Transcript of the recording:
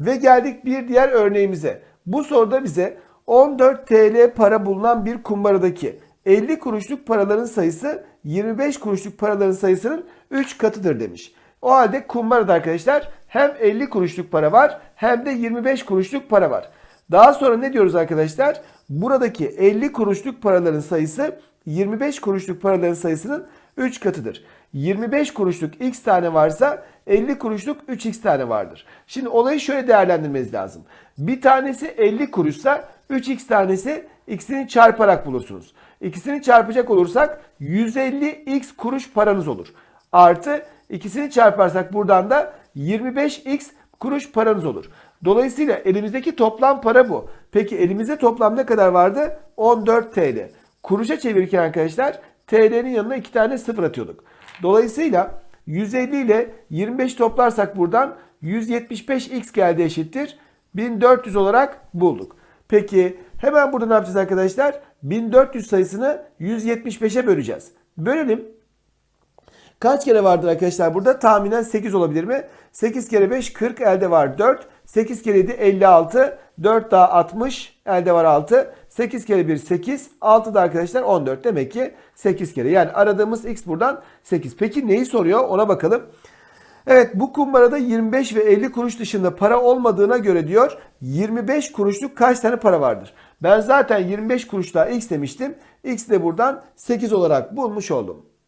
Ve geldik bir diğer örneğimize. Bu soruda bize 14 TL para bulunan bir kumbaradaki 50 kuruşluk paraların sayısı 25 kuruşluk paraların sayısının 3 katıdır demiş. O halde kumbarada arkadaşlar hem 50 kuruşluk para var hem de 25 kuruşluk para var. Daha sonra ne diyoruz arkadaşlar? Buradaki 50 kuruşluk paraların sayısı 25 kuruşluk paraların sayısının 3 katıdır. 25 kuruşluk x tane varsa 50 kuruşluk 3x tane vardır. Şimdi olayı şöyle değerlendirmeniz lazım. Bir tanesi 50 kuruşsa 3x tanesi x'ini çarparak bulursunuz. İkisini çarpacak olursak 150x kuruş paranız olur. Artı ikisini çarparsak buradan da 25x kuruş paranız olur. Dolayısıyla elimizdeki toplam para bu. Peki elimizde toplam ne kadar vardı? 14 TL. Kuruşa çevirirken arkadaşlar TL'nin yanına iki tane sıfır atıyorduk. Dolayısıyla 150 ile 25 toplarsak buradan 175x geldi eşittir. 1400 olarak bulduk. Peki hemen burada ne yapacağız arkadaşlar? 1400 sayısını 175'e böleceğiz. Bölelim. Kaç kere vardır arkadaşlar burada? Tahminen 8 olabilir mi? 8 kere 5 40 elde var 4. 8 kere 7 56. 4 daha 60 elde var 6. 8 kere 1 8. 6 da arkadaşlar 14. Demek ki 8 kere. Yani aradığımız x buradan 8. Peki neyi soruyor? Ona bakalım. Evet bu kumbarada 25 ve 50 kuruş dışında para olmadığına göre diyor 25 kuruşluk kaç tane para vardır? Ben zaten 25 kuruşluğa x demiştim. X de buradan 8 olarak bulmuş oldum.